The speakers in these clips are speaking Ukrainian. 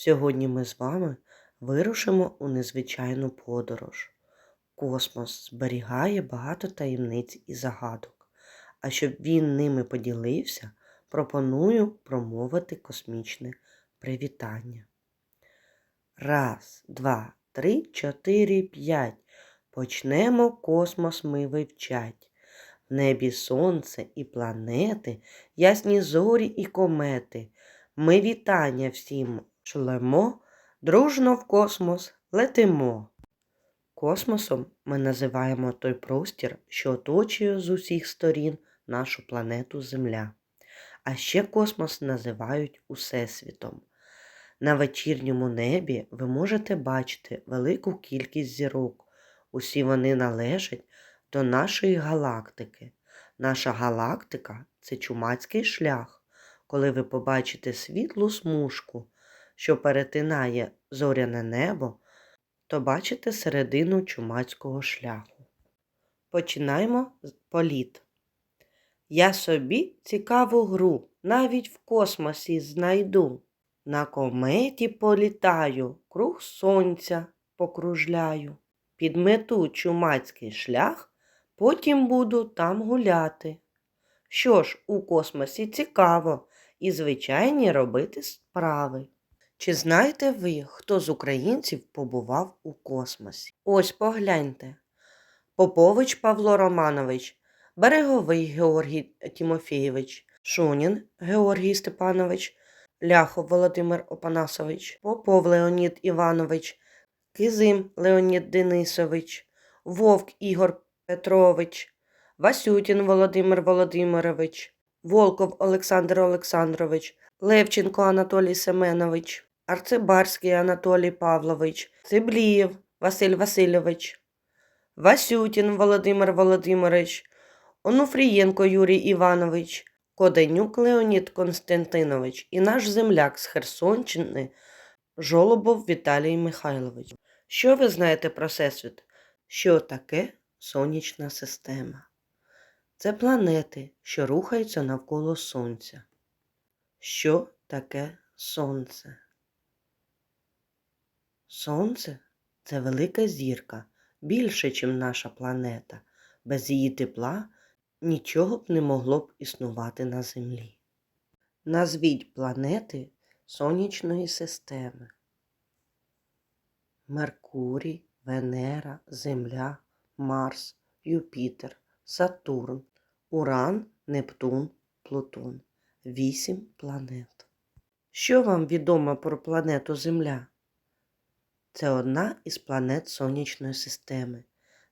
Сьогодні ми з вами вирушимо у незвичайну подорож. Космос зберігає багато таємниць і загадок, а щоб він ними поділився, пропоную промовити космічне привітання. Раз, два, три, чотири, п'ять. Почнемо космос ми вивчать. В небі сонце і планети, ясні зорі і комети. Ми вітання всім шлемо, дружно в космос летимо. Космосом ми називаємо той простір, що оточує з усіх сторін нашу планету Земля. А ще космос називають Усесвітом. На вечірньому небі ви можете бачити велику кількість зірок. Усі вони належать до нашої галактики. Наша галактика це чумацький шлях. Коли ви побачите світлу смужку, що перетинає зоряне небо, то бачите середину чумацького шляху. Починаємо з політ. Я собі цікаву гру навіть в космосі знайду. На кометі політаю, круг сонця покружляю. Підмету чумацький шлях, потім буду там гуляти. Що ж, у космосі цікаво і звичайні робити справи. Чи знаєте ви, хто з українців побував у космосі? Ось погляньте. Попович Павло Романович, Береговий Георгій Тімофійович, Шунін Георгій Степанович, Ляхов Володимир Опанасович, Попов Леонід Іванович, Кизим Леонід Денисович, Вовк Ігор Петрович, Васютін Володимир Володимирович, Волков Олександр Олександрович, Левченко Анатолій Семенович, Арцебарський Анатолій Павлович, Циблієв Василь Васильович, Васютін Володимир Володимирович, Онуфрієнко Юрій Іванович, Коденюк Леонід Константинович і наш земляк з Херсонщини Жолобов Віталій Михайлович. Що ви знаєте про Всесвіт? Що таке сонячна система? Це планети, що рухаються навколо Сонця. Що таке Сонце? Сонце це велика зірка, більше, ніж наша планета. Без її тепла нічого б не могло б існувати на Землі. Назвіть планети Сонячної системи. Меркурій, Венера, Земля, Марс, Юпітер, Сатурн, Уран, Нептун, Плутон. Вісім планет. Що вам відомо про планету Земля? Це одна із планет Сонячної системи.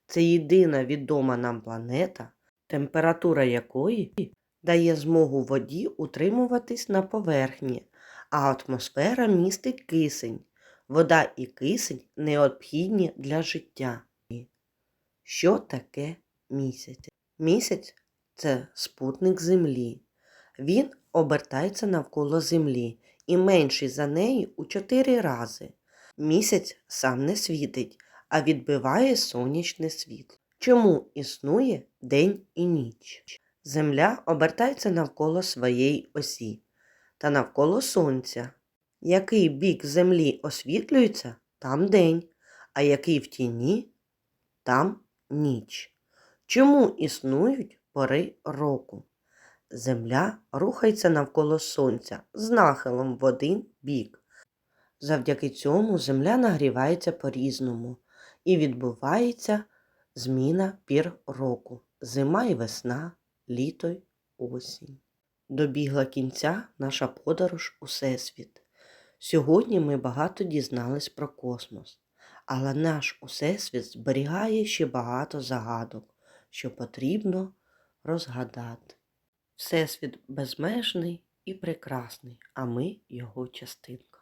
Це єдина відома нам планета, температура якої дає змогу воді утримуватись на поверхні, а атмосфера містить кисень. Вода і кисень необхідні для життя. Що таке місяць? Місяць це спутник Землі. Він обертається навколо Землі і менший за неї у чотири рази. Місяць сам не світить, а відбиває сонячне світло. Чому існує день і ніч? Земля обертається навколо своєї осі та навколо Сонця. Який бік Землі освітлюється, там день, а який в тіні, там ніч. Чому існують пори року? Земля рухається навколо Сонця з нахилом в один бік. Завдяки цьому Земля нагрівається по-різному і відбувається зміна пір року зима і весна, літо й осінь. Добігла кінця наша подорож у Всесвіт. Сьогодні ми багато дізнались про космос, але наш Усесвіт зберігає ще багато загадок, що потрібно розгадати. Всесвіт безмежний і прекрасний, а ми його частинка.